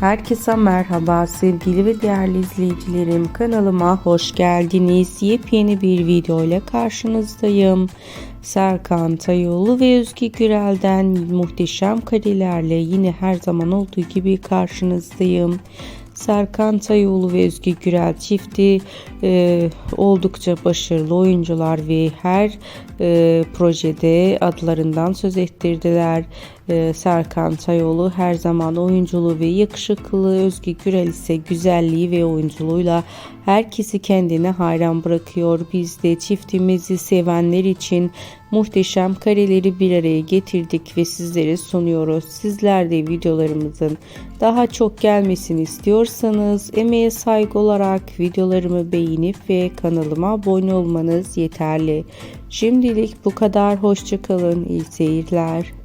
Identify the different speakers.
Speaker 1: Herkese merhaba sevgili ve değerli izleyicilerim kanalıma hoş geldiniz. Yepyeni bir video ile karşınızdayım. Serkan Tayoğlu ve Özge Gürel'den muhteşem karelerle yine her zaman olduğu gibi karşınızdayım. Serkan Tayoğlu ve Özge Gürel çifti e, oldukça başarılı oyuncular ve her e, projede adlarından söz ettirdiler. E, Serkan Tayoğlu her zaman oyunculuğu ve yakışıklı, Özge Gürel ise güzelliği ve oyunculuğuyla herkesi kendine hayran bırakıyor. Biz de çiftimizi sevenler için muhteşem kareleri bir araya getirdik ve sizlere sunuyoruz. Sizler de videolarımızın daha çok gelmesini istiyorsanız emeğe saygı olarak videolarımı beğenip ve kanalıma abone olmanız yeterli. Şimdilik bu kadar. Hoşçakalın. İyi seyirler.